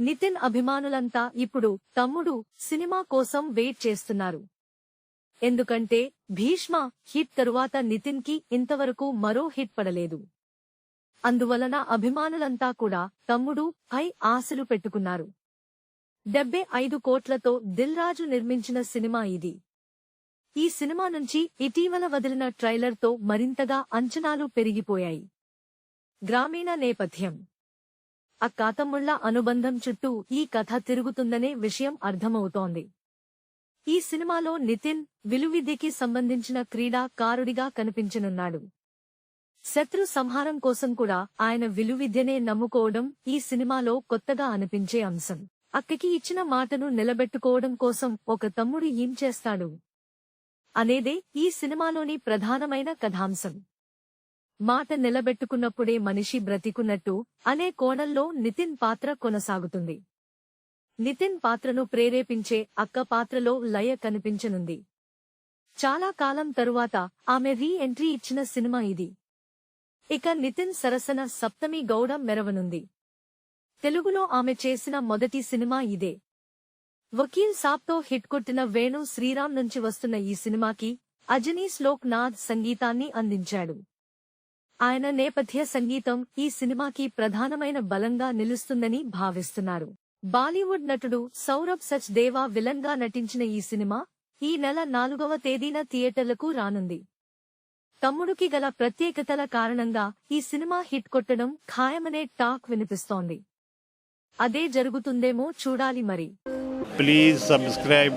నితిన్ అభిమానులంతా ఇప్పుడు తమ్ముడు సినిమా కోసం వెయిట్ చేస్తున్నారు. ఎందుకంటే భీష్మ హిట్ తరువాత నితిన్కి ఇంతవరకు మరో హిట్ పడలేదు. అందువలన అభిమానులంతా కూడా తమ్ముడు పై ఆశలు పెట్టుకున్నారు. డెబ్బై ఐదు కోట్లతో దిల్ రాజు నిర్మించిన సినిమా ఇది. ఈ సినిమా నుంచి ఇటీవల వదిలిన ట్రైలర్తో మరింతగా అంచనాలు పెరిగిపోయాయి. గ్రామీణ నేపథ్యం. అక్కాతమ్ముళ్ళ అనుబంధం చుట్టూ ఈ కథ తిరుగుతుందనే విషయం అర్థమవుతోంది. ఈ సినిమాలో నితిన్ విలువిద్యకి సంబంధించిన క్రీడాకారుడిగా కనిపించనున్నాడు. శత్రు సంహారం కోసం కూడా ఆయన విలువిద్యనే నమ్ముకోవడం ఈ సినిమాలో కొత్తగా అనిపించే అంశం. అక్కకి ఇచ్చిన మాటను నిలబెట్టుకోవడం కోసం ఒక తమ్ముడు ఏం చేస్తాడు? అనేదే ఈ సినిమాలోని ప్రధానమైన కథాంశం. మాట నిలబెట్టుకున్నప్పుడే మనిషి బ్రతికున్నట్టు అనే కోణంలో నితిన్ పాత్ర కొనసాగుతుంది. నితిన్ పాత్రను ప్రేరేపించే అక్క పాత్రలో లయ కనిపించనుంది. చాలా కాలం తరువాత ఆమె రీ ఎంట్రీ ఇచ్చిన సినిమా ఇది. ఇక నితిన్ సరసన సప్తమి గౌడ మెరవనుంది. తెలుగులో ఆమె చేసిన మొదటి సినిమా ఇదే. వకీల్ సాబ్తో హిట్ కొట్టిన వేణు శ్రీరామ్ నుంచి వస్తున్న ఈ సినిమాకి అజనీ శ్లోక్ నాథ్ సంగీతాన్ని అందించాడు. ఆయన నేపథ్య సంగీతం ఈ సినిమాకి ప్రధానమైన బలంగా నిలుస్తుందని భావిస్తున్నారు. బాలీవుడ్ నటుడు సౌరభ్ సచ్ దేవా విలన్గా నటించిన ఈ సినిమా ఈ నెల నాలుగవ తేదీన థియేటర్లకు రానుంది. తమ్ముడికి గల ప్రత్యేకతల కారణంగా ఈ సినిమా హిట్ కొట్టడం ఖాయమనే టాక్ వినిపిస్తోంది. అదే జరుగుతుందేమో చూడాలి మరి. Please subscribe